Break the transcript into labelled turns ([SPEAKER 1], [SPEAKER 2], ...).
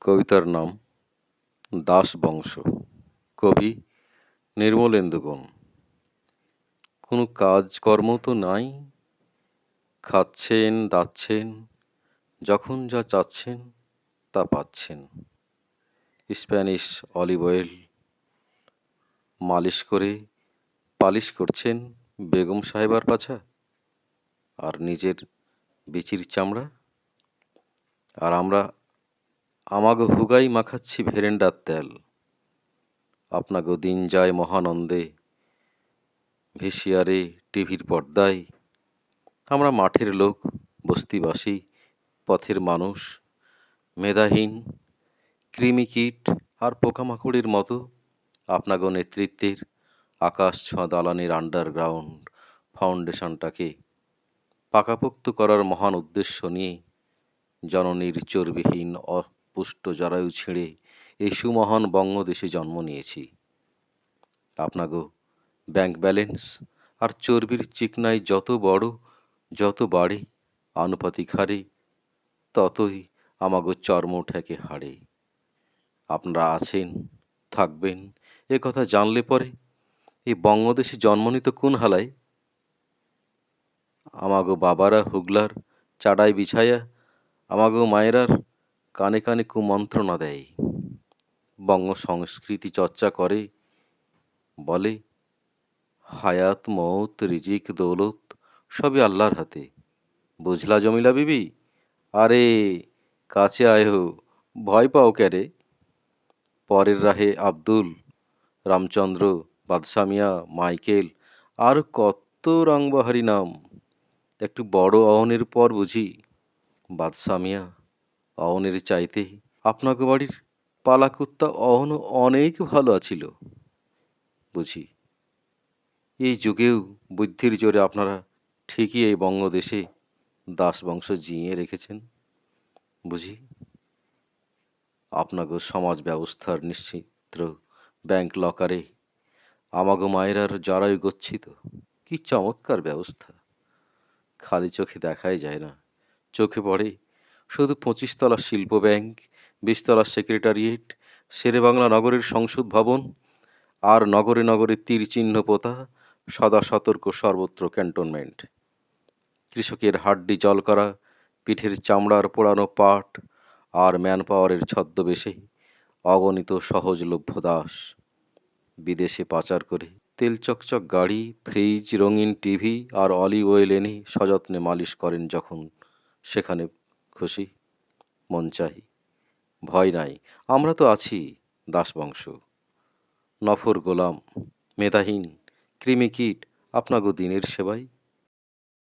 [SPEAKER 1] কবিতার নাম দাস বংশ। কবি নির্মলেন্দুগুণ কোনো কাজকর্ম তো নাই। খাচ্ছেন, দাচ্ছেন, যখন যা চাচ্ছেন তা পাচ্ছেন। স্প্যানিশ অলিভ অয়েল মালিশ করে পালিশ করছেন বেগম সাহেবার পাছা? আর নিজের বিচির চামড়া? আর আমরা আমাগো হুগাই মাখাচ্ছি ভেরেন্ডার তেল। আপনাগো দিন যায় মহানন্দে, ভিসিয়ারে, টিভির পর্দায়। আমরা মাঠের লোক, বস্তিবাসী, পথের মানুষ, মেধাহীন কৃমিকীট আর পোকামাকড়ের মতো আপনাগো নেতৃত্বের আকাশ ছোঁয়া দালানের আন্ডারগ্রাউন্ড ফাউন্ডেশনটাকে পাকাপোক্ত করার মহান উদ্দেশ্য নিয়ে জননীর চর্বিহীন অপুষ্ট জরায়ু ছিঁড়ে এই সুমহান বঙ্গদেশে জন্ম নিয়েছি। আপনাগো, ব্যাংক ব্যালেন্স আর চর্বির চিকনাই যত বড়, যত বাড়ে, আনুপাতিক হারে, ততই আমাগো চর্ম ঠেকে হাড়ে। আপনারা আছেন, থাকবেন, এ কথা জানলে পরে এই বঙ্গদেশে জন্ম নিত কোন হালায়? আমাগো বাবারা হুগলার চাডাই বিছায়া, আমাগো মায়েরার কানে কানে কুমন্ত্রণা দেয়। বঙ্গ সংস্কৃতি চর্চা করে, বলে, হায়াত মৌত রিজিক, দৌলত, সবই আল্লাহর হাতে। বুঝলা জমিলা বিবি? আরে, কাছে আয়ো, ভয় পাও ক্যারে পরের রাহে আব্দুল, রামচন্দ্র বাদশামিয়া মাইকেল, আর কত রংবাহারি নাম। একটু বড় অহনের পর বুঝি বাদশামিয়া অহনের চাইতে আপনাকে বাড়ির পালাকুত্তা অহন অনেক ভালো আছিল। বুঝি, এই যুগেও বুদ্ধির জোরে আপনারা ঠিকই এই বঙ্গদেশে দাস বংশ জিইয়ে রেখেছেন। বুঝি আপনাগো সমাজ ব্যবস্থার নিশ্চিত্র ব্যাংক লকারে আমাগো মায়েরার জরায়ু গচ্ছিত। কি চমৎকার ব্যবস্থা। খালি চোখে দেখাই যায় না, চোখে পড়ে শুধু পঁচিশতলা শিল্প ব্যাংক, বিশতলা সেক্রেটারিয়েট, শেরেবাংলা নগরের সংসদ ভবন আর নগরে নগরে তীর চিহ্ন পোতা সদা সতর্ক সর্বত্র ক্যান্টনমেন্ট। কৃষকের হাড্ডি জল করা, পিঠের চামড়ার পোড়ানো পাট আর ম্যান পাওয়ারের ছদ্মবেশে অগণিত সহজলভ্য দাস। বিদেশে পাচার করে তেল চকচক গাড়ি, ফ্রিজ, রঙিন টিভি আর অলিভ অয়েল এনে সযত্নে মালিশ করেন যখন সেখানে খুশি, মন চাই, ভয় নাই, আমরা তো আছি দাসবংশ নফর গোলাম, মেধাহীন, কৃমিকীট, আপনাগো দিনের সেবায়